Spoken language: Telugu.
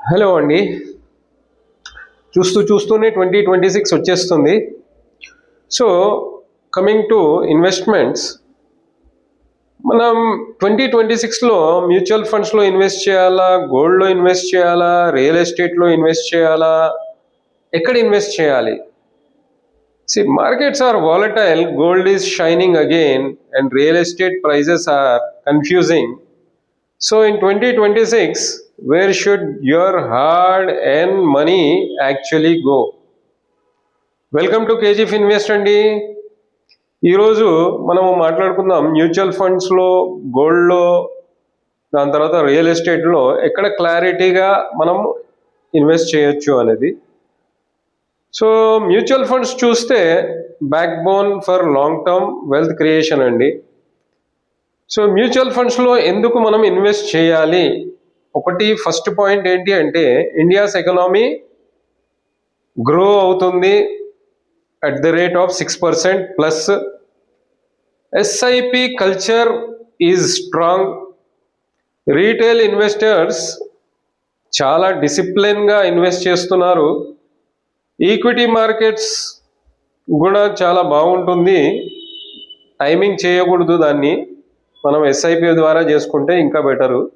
హలో అండి. చూస్తూ చూస్తూనే ట్వంటీ ట్వంటీ సిక్స్ వచ్చేస్తుంది. సో కమింగ్ టు ఇన్వెస్ట్మెంట్స్ మనం ట్వంటీ ట్వంటీ సిక్స్లో మ్యూచువల్ ఫండ్స్లో ఇన్వెస్ట్ చేయాలా? గోల్డ్లో ఇన్వెస్ట్ చేయాలా? రియల్ ఎస్టేట్లో ఇన్వెస్ట్ చేయాలా? ఎక్కడ ఇన్వెస్ట్ చేయాలి? See markets are volatile. Gold is shining again and real estate prices are confusing. So in twenty twenty six where should your hard and money actually go welcome to KGF invest అండి. ఈరోజు మనము మాట్లాడుకుందాం మ్యూచువల్ ఫండ్స్లో గోల్డ్లో దాని తర్వాత రియల్ ఎస్టేట్లో ఎక్కడ క్లారిటీగా మనం ఇన్వెస్ట్ చేయొచ్చు అనేది. సో మ్యూచువల్ ఫండ్స్ చూస్తే backbone for long term wealth creation అండి. సో మ్యూచువల్ ఫండ్స్లో ఎందుకు మనం ఇన్వెస్ట్ చేయాలి? ఒకటి ఫస్ట్ పాయింట్ ఏంటి అంటే ఇండియాస్ ఎకనామీ గ్రో అవుతుంది at the rate of six percent plus SIP culture is strong retail investors చాలా డిసిప్లిన్గా ఇన్వెస్ట్ చేస్తున్నారు. ఈక్విటీ మార్కెట్స్ కూడా చాలా బాగుంటుంది. టైమింగ్ చేయకూడదు దాన్ని. మనం ఎస్ఐపి ద్వారా చేసుకుంటే ఇంకా బెటరు